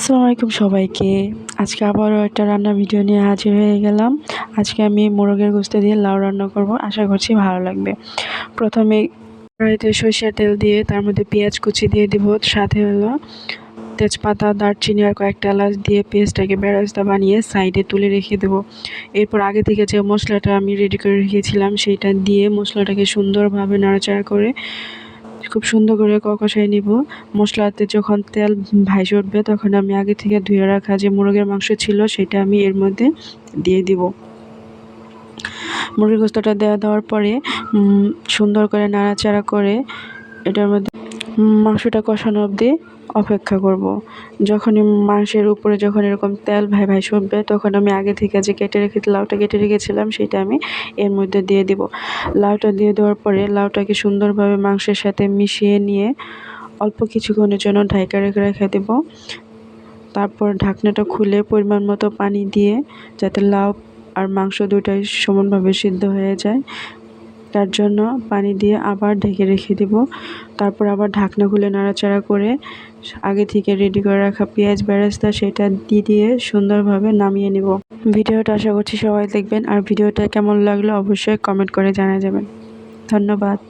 আসসালামু আলাইকুম সবাইকে। আজকে আবারও একটা রান্না ভিডিও নিয়ে হাজির হয়ে গেলাম। আজকে আমি মোরগের গোস্ত দিয়ে লাউ রান্না করব। আশা করছি ভালো লাগবে। প্রথমে কড়াইতে সরিষার তেল দিয়ে তার মধ্যে পেঁয়াজ কুচি দিয়ে দিব। সাথে হলো তেজপাতা, দারচিনি আর কয়েকটা এলাচ দিয়ে পেস্টটাকে বেরাস্তা বানিয়ে সাইডে তুলে রেখে দেবো। এরপর আগে থেকে যে মশলাটা আমি রেডি করে রেখেছিলাম সেইটা দিয়ে মশলাটাকে সুন্দরভাবে নাড়াচাড়া করে খুব সুন্দর করে কষাই নিব। মশলাতে যখন তেল ভাইজে উঠবে, তখন আমি আগে থেকে ধুয়ে রাখা যে মুরগের মাংস ছিল, সেটা আমি এর মধ্যে দিয়ে দিব। মুরগির গোস্তটা দেওয়া দেওয়ার পরে সুন্দর করে নাড়াচাড়া করে এটার মধ্যে মাংসটা কষানো অবধি অপেক্ষা করব। যখনই মাংসের উপরে যখন এরকম তেল ভাই ভাই উঠবে তখন আমি আগে থেকে যে কেটে রেখে লাউটা কেটে রেখেছিলাম, সেটা আমি এর মধ্যে দিয়ে দিব লাউটা দিয়ে দেওয়ার পরে লাউটাকে সুন্দরভাবে মাংসের সাথে মিশিয়ে নিয়ে অল্প কিছুক্ষণের জন্য ঢাকা রেখে রেখে দেব তারপর ঢাকনাটা খুলে পরিমাণ মতো পানি দিয়ে যাতে লাউ আর মাংস দুটাই সমানভাবে সিদ্ধ হয়ে যায় তার জন্য পানি দিয়ে আবার ঢেকে রেখে দেব। তারপর আবার ঢাকনা খুলে নাড়াচাড়া করে আগে থেকে রেডি করে রাখা পেঁয়াজ বেরেস্তা সেটা দিয়ে দিয়ে সুন্দরভাবে নামিয়ে নেব। ভিডিওটা আশা করছি সবাই দেখবেন। আর ভিডিওটা কেমন লাগল অবশ্যই কমেন্ট করে জানা যাবেন। ধন্যবাদ।